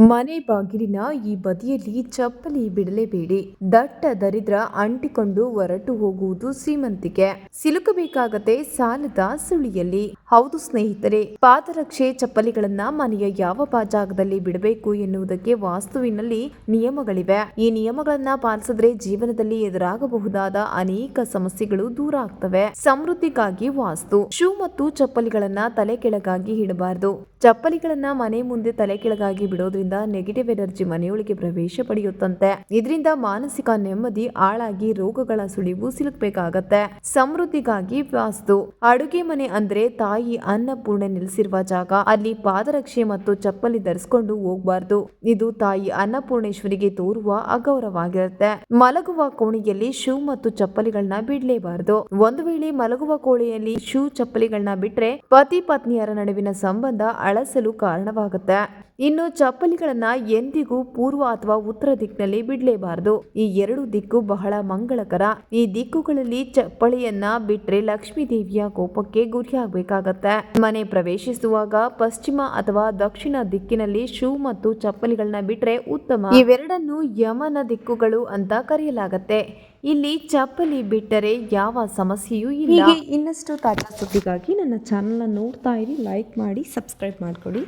ಮನೆ ಬಾಗಿಲಿನ ಈ ಬದಿಯಲ್ಲಿ ಚಪ್ಪಲಿ ಬಿಡಲೇಬೇಡಿ ದಟ್ಟ ದರಿದ್ರ ಅಂಟಿಕೊಂಡು ಹೊರಟು ಹೋಗುವುದು ಸೀಮಂತಿಕೆ. ಸಿಲುಕಬೇಕಾಗತ್ತೆ ಸಾಲದ ಸುಳಿಯಲ್ಲಿ. ಹೌದು ಸ್ನೇಹಿತರೆ, ಪಾದರಕ್ಷೆ ಚಪ್ಪಲಿಗಳನ್ನ ಮನೆಯ ಯಾವ ಜಾಗದಲ್ಲಿ ಬಿಡಬೇಕು ಎನ್ನುವುದಕ್ಕೆ ವಾಸ್ತುವಿನಲ್ಲಿ ನಿಯಮಗಳಿವೆ. ಈ ನಿಯಮಗಳನ್ನ ಪಾಲಿಸಿದ್ರೆ ಜೀವನದಲ್ಲಿ ಎದುರಾಗಬಹುದಾದ ಅನೇಕ ಸಮಸ್ಯೆಗಳು ದೂರ ಆಗ್ತವೆ. ಸಮೃದ್ಧಿಗಾಗಿ ವಾಸ್ತು. ಶೂ ಮತ್ತು ಚಪ್ಪಲಿಗಳನ್ನ ತಲೆ ಕೆಳಗಾಗಿ ಇಡಬಾರದು. ಚಪ್ಪಲಿಗಳನ್ನ ಮನೆ ಮುಂದೆ ತಲೆ ಕೆಳಗಾಗಿ ಬಿಡೋದ್ರಿಂದ ನೆಗೆಟಿವ್ ಎನರ್ಜಿ ಮನೆಯೊಳಗೆ ಪ್ರವೇಶ ಪಡೆಯುತ್ತಂತೆ. ಇದರಿಂದ ಮಾನಸಿಕ ನೆಮ್ಮದಿ ಹಾಳಾಗಿ ರೋಗಗಳ ಸುಳಿವು ಸಿಲುಕಬೇಕಾಗತ್ತೆ. ಸಮೃದ್ಧಿಗಾಗಿ ವಾಸ್ತು. ಅಡುಗೆ ಮನೆ ಅಂದ್ರೆ ತಾಯಿ ಅನ್ನಪೂರ್ಣೆ ನೆಲೆಸಿರುವ ಜಾಗ. ಅಲ್ಲಿ ಪಾದರಕ್ಷೆ ಮತ್ತು ಚಪ್ಪಲಿ ಧರಿಸಿಕೊಂಡು ಹೋಗಬಾರದು. ಇದು ತಾಯಿ ಅನ್ನಪೂರ್ಣೇಶ್ವರಿಗೆ ತೋರುವ ಅಗೌರವಾಗಿರುತ್ತೆ ಮಲಗುವ ಕೋಣೆಯಲ್ಲಿ ಶೂ ಮತ್ತು ಚಪ್ಪಲಿಗಳನ್ನ ಬಿಡಲೇಬಾರದು. ಒಂದು ವೇಳೆ ಮಲಗುವ ಕೋಣೆಯಲ್ಲಿ ಶೂ, ಚಪ್ಪಲಿಗಳನ್ನ ಬಿಟ್ರೆ ಪತಿ ಪತ್ನಿಯರ ನಡುವಿನ ಸಂಬಂಧ ಅಳಸಲು ಕಾರಣವಾಗುತ್ತೆ. ಇನ್ನು ಚಪ್ಪಲಿಗಳನ್ನ ಎಂದಿಗೂ ಪೂರ್ವ ಅಥವಾ ಉತ್ತರ ದಿಕ್ಕಿನಲ್ಲಿ ಬಿಡಲೇಬಾರದು. ಈ ಎರಡು ದಿಕ್ಕು ಬಹಳ ಮಂಗಳಕರ. ಈ ದಿಕ್ಕುಗಳಲ್ಲಿ ಚಪ್ಪಳಿಯನ್ನ ಬಿಟ್ರೆ ಲಕ್ಷ್ಮೀ ದೇವಿಯ ಕೋಪಕ್ಕೆ ಗುರಿಯಾಗಬೇಕಾಗತ್ತೆ. ಮನೆ ಪ್ರವೇಶಿಸುವಾಗ ಪಶ್ಚಿಮ ಅಥವಾ ದಕ್ಷಿಣ ದಿಕ್ಕಿನಲ್ಲಿ ಶೂ ಮತ್ತು ಚಪ್ಪಲಿಗಳನ್ನ ಬಿಟ್ರೆ ಉತ್ತಮ. ಇವೆರಡನ್ನು ಯಮನ ದಿಕ್ಕುಗಳು ಅಂತ ಕರೆಯಲಾಗತ್ತೆ. ಇಲ್ಲಿ ಚಪ್ಪಲಿ ಬಿಟ್ಟರೆ ಯಾವ ಸಮಸ್ಯೆಯೂ ಇಲ್ಲ. ಇನ್ನಷ್ಟು ತಾಜಾ ಸುದ್ದಿಗಾಗಿ ನನ್ನ ಚಾನಲ್ನ ನೋಡ್ತಾ ಇರಿ ಲೈಕ್ ಮಾಡಿ ಸಬ್ಸ್ಕ್ರೈಬ್ ಮಾಡ್ಕೊಳ್ಳಿ